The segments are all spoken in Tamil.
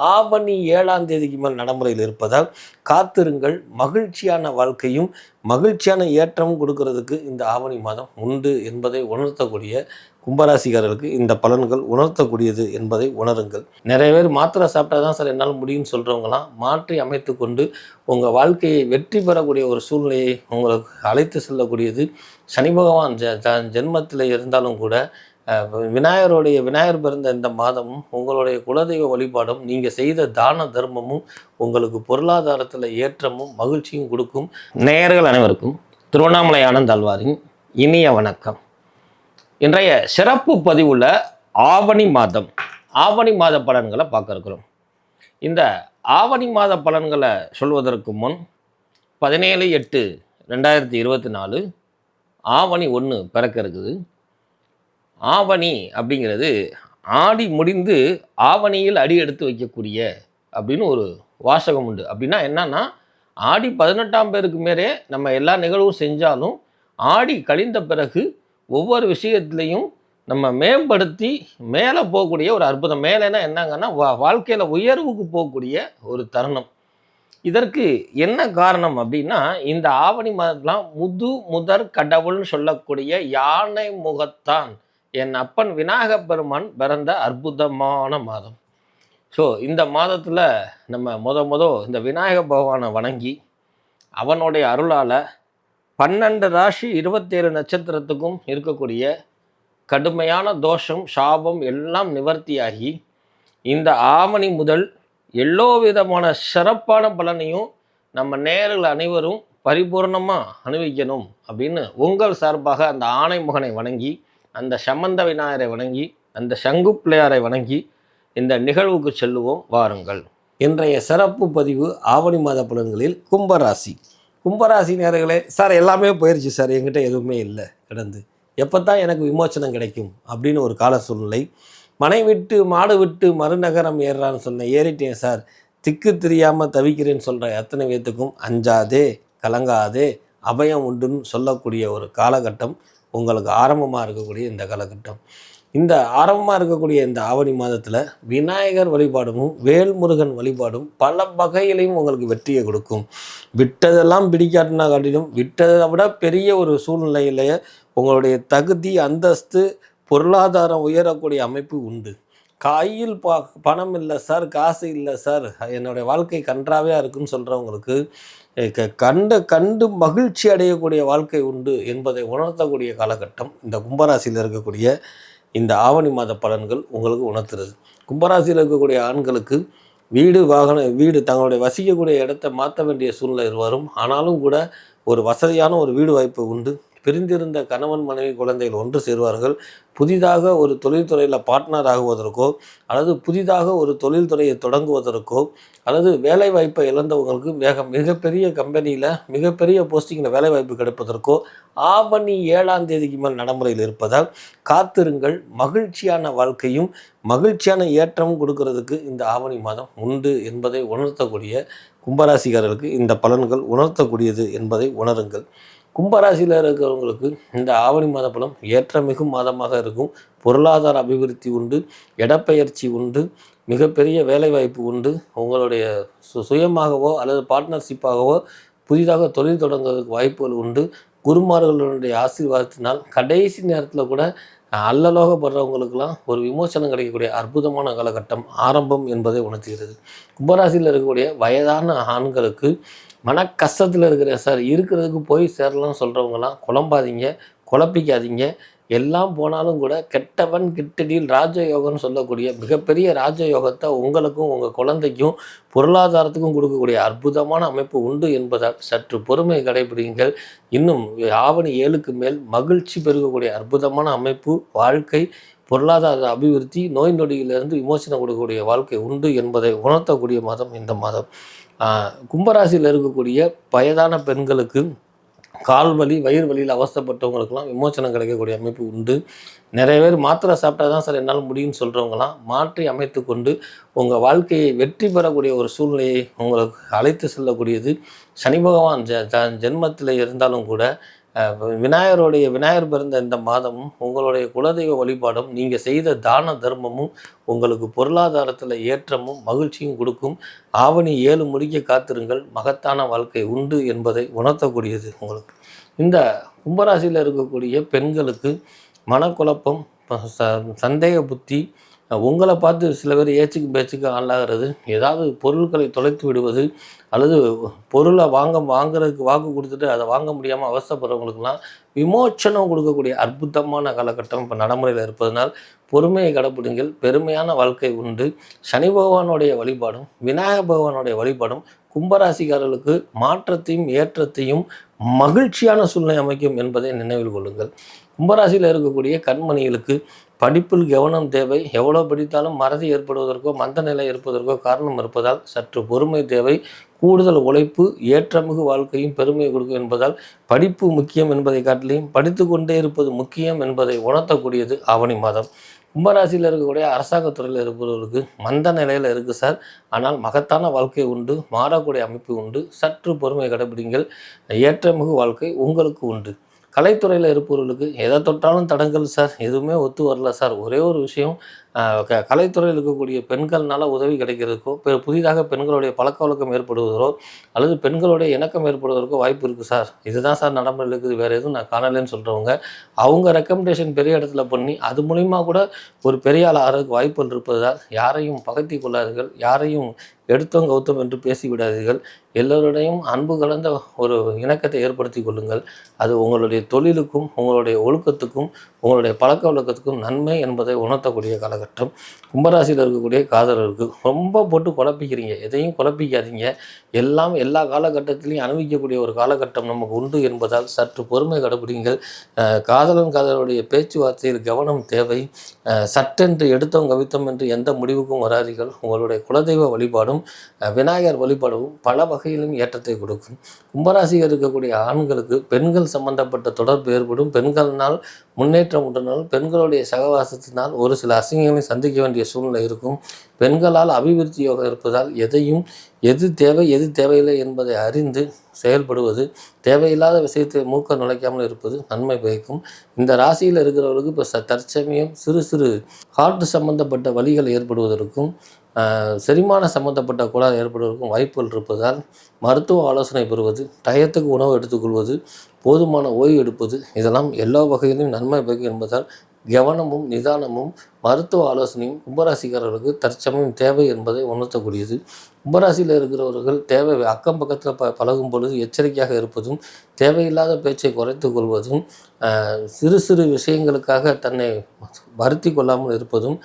ஆவணி ஏழாம் தேதிக்கு மேல் நடைமுறையில் இருப்பதால் காத்திருங்கள். மகிழ்ச்சியான வாழ்க்கையும் மகிழ்ச்சியான ஏற்றமும் கொடுக்கறதுக்கு இந்த ஆவணி மாதம் உண்டு என்பதை உணர்த்தக்கூடிய கும்பராசிக்காரர்களுக்கு இந்த பலன்கள் உணர்த்தக்கூடியது என்பதை உணருங்கள். நிறைய பேர் மாத்திரை சாப்பிட்டா தான் சார் என்னால் முடியும்னு சொல்கிறவங்களாம் மாற்றி அமைத்து கொண்டு உங்கள் வாழ்க்கையை வெற்றி பெறக்கூடிய ஒரு சூழ்நிலையை உங்களுக்கு அழைத்து செல்லக்கூடியது. சனி பகவான் ஜ ஜ- ஜென்மத்தில் இருந்தாலும் கூட விநாயகருடைய விநாயகர் பிறந்த இந்த மாதமும் உங்களுடைய குலதெய்வ வழிபாடும் நீங்கள் செய்த தான தர்மமும் உங்களுக்கு பொருளாதாரத்தில் ஏற்றமும் மகிழ்ச்சியும் கொடுக்கும். நேயர்கள் அனைவருக்கும் திருவண்ணாமலை ஆனந்த் அல்வாரின் இனிய வணக்கம். இன்றைய சிறப்பு பதிவுள்ள ஆவணி மாதம் ஆவணி மாத பலன்களை பார்க்க இருக்கிறோம். இந்த ஆவணி மாத பலன்களை சொல்வதற்கு முன் பதினேழு எட்டு ரெண்டாயிரத்தி இருபத்தி நாலு ஆவணி ஒன்று பிறக்க இருக்குது. ஆவணி அப்படிங்கிறது ஆடி முடிந்து ஆவணியில் அடி எடுத்து வைக்கக்கூடிய அப்படின்னு ஒரு வாசகம் உண்டு. அப்படின்னா என்னன்னா ஆடி பதினெட்டாம் பேருக்கு மேலே நம்ம எல்லா நிகழ்வும் செஞ்சாலும் ஆடி கழிந்த பிறகு ஒவ்வொரு விஷயத்துலையும் நம்ம மேம்படுத்தி மேலே போகக்கூடிய ஒரு அற்புதம். மேலேனா என்னங்கன்னா வா வாழ்க்கையில் உயர்வுக்கு போகக்கூடிய ஒரு தருணம். இதற்கு என்ன காரணம் அப்படின்னா இந்த ஆவணி மாதத்துலாம் முது முதற் கடவுள்னு சொல்லக்கூடிய யானை முகத்தான் என் அப்பன் விநாயக பெருமான் பிறந்த அற்புதமான மாதம். ஸோ இந்த மாதத்தில் நம்ம முத முத இந்த விநாயக பகவானை வணங்கி அவனுடைய அருளால் பன்னெண்டு ராசி இருபத்தேழு நட்சத்திரத்துக்கும் இருக்கக்கூடிய கடுமையான தோஷம் சாபம் எல்லாம் நிவர்த்தியாகி இந்த ஆவணி முதல் எல்லோ விதமான சிறப்பான பலனையும் நம்ம நேரில் அனைவரும் பரிபூர்ணமாக அனுபவிக்கணும் அப்படின்னு உங்கள் சார்பாக அந்த ஆணைமுகனை வணங்கி அந்த சம்பந்த விநாயகரை வணங்கி அந்த சங்கு பிள்ளையாரை வணங்கி இந்த நிகழ்வுக்கு செல்லுவோம். வாருங்கள். இன்றைய சிறப்பு பதிவு ஆவணி மாத பலன்களில் கும்பராசி. கும்பராசி நேர்களே சார் எல்லாமே போயிடுச்சு சார். என்கிட்ட எதுவுமே இல்லை கிடந்து. எப்போ தான் எனக்கு விமோச்சனம் கிடைக்கும் அப்படின்னு ஒரு கால சூழ்நிலை. மனை விட்டு மாடு விட்டு மறுநகரம் ஏறுறான்னு சொன்னேன் ஏறிட்டேன் சார். திக்கு தெரியாமல் தவிக்கிறேன்னு சொல்கிற அத்தனை பேத்துக்கும் அஞ்சாதே கலங்காதே அபயம் உண்டுன்னு சொல்லக்கூடிய ஒரு காலகட்டம். உங்களுக்கு ஆரம்பமாக இருக்கக்கூடிய இந்த காலகட்டம். இந்த ஆரம்பமாக இருக்கக்கூடிய இந்த ஆவணி மாதத்தில் விநாயகர் வழிபாடும் வேல்முருகன் வழிபாடும் பல வகையிலையும் உங்களுக்கு வெற்றியை கொடுக்கும். விட்டதெல்லாம் பிடிக்காட்டினா காட்டிலும் விட்டதை விட பெரிய ஒரு சூழ்நிலையிலேயே உங்களுடைய தகுதி அந்தஸ்து பொருளாதாரம் உயரக்கூடிய அமைப்பு உண்டு. கையில் பா பணம் இல்லை சார் காசு இல்லை சார் என்னுடைய வாழ்க்கை கன்றாவே இருக்குன்னு சொல்கிறவங்களுக்கு கண்டு கண்டு மகிழ்ச்சி அடையக்கூடிய வாழ்க்கை உண்டு என்பதை உணர்த்தக்கூடிய காலகட்டம் இந்த கும்பராசியில் இருக்கக்கூடிய இந்த ஆவணி மாத பலன்கள் உங்களுக்கு உணர்த்துறது. கும்பராசியில் இருக்கக்கூடிய ஆண்களுக்கு வீடு வாகன வீடு தங்களுடைய வசிக்கக்கூடிய இடத்தை மாற்ற வேண்டிய சூழ்நிலை வரும் ஆனாலும் கூட ஒரு வசதியான ஒரு வீடு வாய்ப்பு உண்டு. பிரிந்திருந்த கணவன் மனைவி குழந்தைகள் ஒன்று சேருவார்கள். புதிதாக ஒரு தொழில்துறையில் பார்ட்னர் ஆகுவதற்கோ அல்லது புதிதாக ஒரு தொழில்துறையை தொடங்குவதற்கோ அல்லது வேலை வாய்ப்பை இழந்தவங்களுக்கு வேக மிகப்பெரிய கம்பெனியில் மிகப்பெரிய போஸ்டிங்கில் வேலை வாய்ப்பு கிடைப்பதற்கோ ஆவணி ஏழாம் தேதிக்கு மேல் நடைமுறையில் இருப்பதால் காத்திருங்கள். மகிழ்ச்சியான வாழ்க்கையும் மகிழ்ச்சியான ஏற்றமும் கொடுக்கறதுக்கு இந்த ஆவணி மாதம் உண்டு என்பதை உணர்த்தக்கூடிய கும்பராசிக்காரர்களுக்கு இந்த பலன்கள் உணர்த்தக்கூடியது என்பதை உணருங்கள். கும்பராசியில் இருக்கிறவங்களுக்கு இந்த ஆவணி மாத பலம் ஏற்றமிகும் மாதமாக இருக்கும். பொருளாதார அபிவிருத்தி உண்டு இடப்பெயர்ச்சி உண்டு மிகப்பெரிய வேலைவாய்ப்பு உண்டு. உங்களுடைய சு சுயமாகவோ அல்லது பார்ட்னர்ஷிப்பாகவோ புதிதாக தொழில் தொடங்குவதற்கு வாய்ப்புகள் உண்டு. குருமார்களுடைய ஆசீர்வாதத்தினால் கடைசி நேரத்தில் கூட அல்லலோகப்படுறவங்களுக்கெல்லாம் ஒரு விமோசனம் கிடைக்கக்கூடிய அற்புதமான காலகட்டம் ஆரம்பம் என்பதை உணர்த்துகிறது. கும்பராசியில் இருக்கக்கூடிய வயதான ஆண்களுக்கு மன கஷ்டத்தில் இருக்கிற சார் இருக்கிறதுக்கு போய் சேரலாம்னு சொல்கிறவங்களாம் குழம்பாதீங்க குழப்பிக்காதீங்க. எல்லாம் போனாலும் கூட கெட்டவன் கிட்டடியில் ராஜயோகம்னு சொல்லக்கூடிய மிகப்பெரிய ராஜயோகத்தை உங்களுக்கும் உங்கள் குழந்தைக்கும் பொருளாதாரத்துக்கும் கொடுக்கக்கூடிய அற்புதமான அமைப்பு உண்டு என்பதால் சற்று பொறுமை கடைபிடிங்கள் இன்னும் ஆவணி ஏழுக்கு மேல் மகிழ்ச்சி பெருகக்கூடிய அற்புதமான அமைப்பு வாழ்க்கை பொருளாதார அபிவிருத்தி நோய் நொடியிலிருந்து விமோசனம் கொடுக்கக்கூடிய வாழ்க்கை உண்டு என்பதை உணர்த்தக்கூடிய மாதம் இந்த மாதம். கும்பராசியில் இருக்கக்கூடிய வயதான பெண்களுக்கு கால் வலி வயிறு வலியில் அவஸ்தைப்பட்டவங்களுக்கெல்லாம் விமோசனம் கிடைக்கக்கூடிய அமைப்பு உண்டு. நிறைய பேர் மாத்திரை சாப்பிட்டா தான் சார் என்னால் முடியும்னு சொல்கிறவங்களாம் மாற்றி அமைத்து கொண்டு உங்கள் வாழ்க்கையை வெற்றி பெறக்கூடிய ஒரு சூழ்நிலையை உங்களுக்கு அழைத்து செல்லக்கூடியது. சனி பகவான் ஜ ஜ ஜென்மத்தில் இருந்தாலும் கூட விநாயகருடைய விநாயகர் பிறந்த இந்த மாதமும் உங்களுடைய குலதெய்வ வழிபாடும் நீங்கள் செய்த தான தர்மமும் உங்களுக்கு பொருளாதாரத்தில் ஏற்றமும் மகிழ்ச்சியும் கொடுக்கும். ஆவணி ஏழு முடிக்க காத்திருங்கள். மகத்தான வாழ்க்கை உண்டு என்பதை உணர்த்தக்கூடியது உங்களுக்கு. இந்த கும்பராசியில் இருக்கக்கூடிய பெண்களுக்கு மனக்குழப்பம் சந்தேக புத்தி உங்களை பார்த்து சில பேர் ஏச்சுக்கு பேச்சுக்கு ஆளாகிறது. ஏதாவது பொருட்களை தொலைத்து விடுவது அல்லது பொருளை வாங்க வாங்குறதுக்கு வாக்கு கொடுத்துட்டு அதை வாங்க முடியாமல் அவசரப்படுறவங்களுக்குலாம் விமோச்சனம் கொடுக்கக்கூடிய அற்புதமான காலகட்டம் இப்போ நடைமுறையில் இருப்பதனால் பொறுமையை கடைப்பிடிங்கள். பெருமையான வாழ்க்கை உண்டு. சனி பகவானுடைய வழிபாடும் விநாயக பகவானுடைய வழிபாடும் கும்பராசிக்காரர்களுக்கு மாற்றத்தையும் ஏற்றத்தையும் மகிழ்ச்சியான சூழ்நிலை அமைக்கும் என்பதை நினைவில் கொள்ளுங்கள். கும்பராசியில் இருக்கக்கூடிய கண்மணிகளுக்கு படிப்பில் கவனம் தேவை. எவ்வளோ படித்தாலும் மறதி ஏற்படுவதற்கோ மந்த நிலை இருப்பதற்கோ காரணம் இருப்பதால் சற்று பொறுமை தேவை. கூடுதல் உழைப்பு ஏற்றமிகு வாழ்க்கையும் பெருமையை கொடுக்கும் என்பதால் படிப்பு முக்கியம் என்பதை காட்டிலையும் படித்து கொண்டே இருப்பது முக்கியம் என்பதை உணர்த்தக்கூடியது ஆவணி மாதம். கும்பராசியில் இருக்கக்கூடிய அரசாங்கத் துறையில் இருப்பவர்களுக்கு மந்த நிலையில் இருக்குது சார். ஆனால் மகத்தான வாழ்க்கை உண்டு மாறக்கூடிய அமைப்பு உண்டு. சற்று பொறுமை கடைபிடிங்கள். ஏற்றமிகு வாழ்க்கை உங்களுக்கு உண்டு. கலைத்துறையில் இருப்பவர்களுக்கு எதை தொட்டாலும் தடங்கள் சார். எதுவுமே ஒத்து வரல சார். ஒரே ஒரு விஷயம் க கலைத்துறையில் இருக்கக்கூடிய பெண்கள்னால உதவி கிடைக்கிறதுக்கோ புதிதாக பெண்களுடைய பழக்க வழக்கம் ஏற்படுவதோ அல்லது பெண்களுடைய இணக்கம் ஏற்படுவதற்கோ வாய்ப்பு இருக்குது சார். இதுதான் சார் நடைமுறையில் இருக்குது. வேறு எதுவும் நான் காணலைன்னு சொல்கிறவங்க அவங்க ரெக்கமெண்டேஷன் பெரிய இடத்துல பண்ணி அது மூலிமா கூட ஒரு பெரிய ஆள் ஆகிறதுக்கு வாய்ப்புகள் இருப்பதால் யாரையும் பகத்தி கொள்ளாதீர்கள். யாரையும் எடுத்தோம் கௌத்தம் என்று பேசிவிடாதீர்கள் எல்லோருடையும் அன்பு கலந்த ஒரு இணக்கத்தை ஏற்படுத்தி கொள்ளுங்கள். அது உங்களுடைய தொழிலுக்கும் உங்களுடைய ஒழுக்கத்துக்கும் உங்களுடைய பழக்க வழக்கத்துக்கும் நன்மை என்பதை உணர்த்தக்கூடிய காலகட்டம். கும்பராசியில் இருக்கக்கூடிய காதலருக்கு ரொம்ப போட்டு குழப்பிக்கிறீங்க. எதையும் குழப்பிக்காதீங்க. எல்லாம் எல்லா காலகட்டத்திலையும் அனுபவிக்கக்கூடிய ஒரு காலகட்டம் நமக்கு உண்டு என்பதால் சற்று பொறுமை கடைபிடிங்கள். காதலன் காதலருடைய பேச்சுவார்த்தையில் கவனம் தேவை. சட்டென்று எடுத்தோம் கவித்தோம் என்று எந்த முடிவுக்கும் வராதீர்கள். உங்களுடைய குலதெய்வ வழிபாடும் விநாயகர் வழிபாடும் பல வகையிலும் ஏற்றத்தை கொடுக்கும். கும்பராசியில் இருக்கக்கூடிய ஆண்களுக்கு பெண்கள் சம்பந்தப்பட்ட தொடர்பு ஏற்படும். பெண்களினால் முன்னேற்றம் உண்டனால் பெண்களுடைய சகவாசத்தினால் ஒரு சில பிரச்சனைகளையும் சந்திக்க வேண்டிய சூழ்நிலை இருக்கும். பெண்களால் அபிவிருத்தி யோகம் இருப்பதால் எதையும் எது தேவை எது தேவையில்லை என்பதை அறிந்து செயல்படுவது தேவையில்லாத விஷயத்தை மூக்க நுழைக்காமல் இருப்பது நன்மை பயக்கும். இந்த ராசியில் இருக்கிறவர்களுக்கு இப்போ தற்சமயம் சிறு சிறு ஹார்ட் சம்பந்தப்பட்ட வழிகள் ஏற்படுவதற்கும் செரிமான சம்பந்தப்பட்ட கோளாறு ஏற்படுவதற்கும் வாய்ப்புகள் இருப்பதால் மருத்துவ ஆலோசனை பெறுவது டயத்துக்கு உணவு எடுத்துக்கொள்வது போதுமான ஓய்வு எடுப்பது இதெல்லாம் எல்லா வகையிலும் நன்மை பயக்கும் என்பதால் கவனமும் நிதானமும் மருத்துவ ஆலோசனையும் கும்பராசிக்காரர்களுக்கு தற்சமயம் தேவை என்பதை உணர்த்தக்கூடியது. கும்பராசியில் இருக்கிறவர்கள் தேவை அக்கம் பக்கத்தில் ப பழகும் பொழுது எச்சரிக்கையாக இருப்பதும் தேவையில்லாத பேச்சை குறைத்து கொள்வதும் சிறு சிறு விஷயங்களுக்காக தன்னை வருத்தி கொள்ளாமல் இருப்பதும்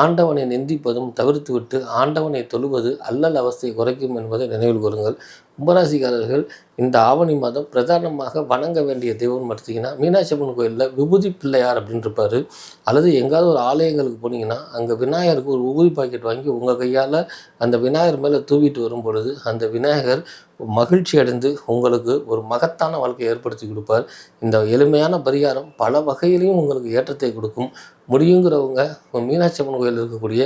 ஆண்டவனை நிந்திப்பதும் தவிர்த்துவிட்டு ஆண்டவனை தொழுவது அல்லல் அவஸ்தையை குறைக்கும் என்பதை நினைவில் கொள்ளுங்கள் கும்பராசிக்காரர்கள் இந்த ஆவணி மாதம் பிரதானமாக வணங்க வேண்டிய தெய்வம்னு பார்த்தீங்கன்னா மீனாட்சி அம்மன் கோயிலில் விபூதி பிள்ளையார் அப்படின்னு இருப்பார். அல்லது எங்காவது ஒரு ஆலயங்கள் கோயில்களுக்கு போனீங்கன்னா அங்கே விநாயகருக்கு ஒரு உபரி பாக்கெட் வாங்கி உங்கள் கையால் அந்த விநாயகர் மேலே தூவிட்டு வரும் பொழுது அந்த விநாயகர் மகிழ்ச்சி அடைந்து உங்களுக்கு ஒரு மகத்தான வாழ்க்கையை ஏற்படுத்தி கொடுப்பார். இந்த எளிமையான பரிகாரம் பல வகையிலையும் உங்களுக்கு ஏற்றத்தை கொடுக்கும். முடியுங்கிறவங்க மீனாட்சி அம்மன் கோயிலில் இருக்கக்கூடிய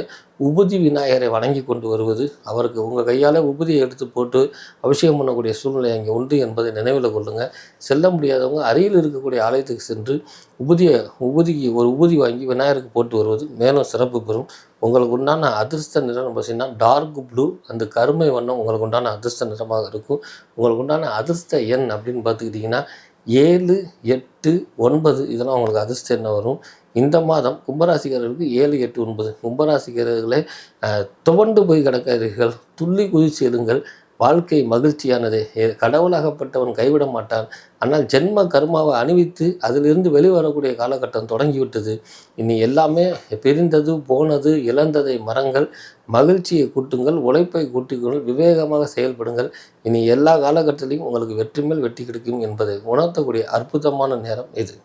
உபதி விநாயகரை வணங்கி கொண்டு வருவது அவருக்கு உங்கள் கையால் உபதியை எடுத்து போட்டு அபிஷேகம் பண்ணக்கூடிய சூழ்நிலை அங்கே உண்டு என்பதை நினைவில் கொள்ளுங்கள் செல்ல முடியாதவங்க அருகில் இருக்கக்கூடிய ஆலயத்துக்கு சென்று உபதியை உபதிக்கு ஒரு உபதி வாங்கி விநாயகருக்கு போட்டு வருவது மேலும் சிறப்பு பெறும். உங்களுக்கு உண்டான அதிர்ஷ்ட நிறம் பார்த்தீங்கன்னா டார்க் ப்ளூ அந்த கருமை வண்ணம் உங்களுக்கு உண்டான அதிர்ஷ்ட நிறமாக இருக்கும். உங்களுக்கு உண்டான அதிர்ஷ்ட எண் அப்படின்னு பார்த்துக்கிட்டிங்கன்னா ஏழு எட்டு ஒன்பது இதெல்லாம் அவங்களுக்கு அதிர்ஷ்டம் என்ன வரும்? இந்த மாதம் கும்பராசிக்காரர்களுக்கு ஏழு எட்டு ஒன்பது. கும்பராசிக்காரர்களை துவண்டு போய் கிடக்கிறீர்கள் துள்ளி குதிச்சு எழுங்கள். வாழ்க்கை மகிழ்ச்சியானதே. கடவுளாகப்பட்டவன் கைவிட மாட்டான். ஆனால் ஜென்ம கர்மாவை அணிவித்து அதிலிருந்து வெளிவரக்கூடிய காலகட்டம் தொடங்கிவிட்டது. இனி எல்லாமே பிரிந்தது போனது இழந்ததை மரங்கள் மகிழ்ச்சியை கூட்டுங்கள் உழைப்பை கூட்டிக்கொள் விவேகமாக செயல்படுங்கள். இனி எல்லா காலகட்டத்திலையும் உங்களுக்கு வெற்றி மேல் வெற்றி கிடைக்கும் என்பதை உணர்த்தக்கூடிய அற்புதமான நேரம் இது.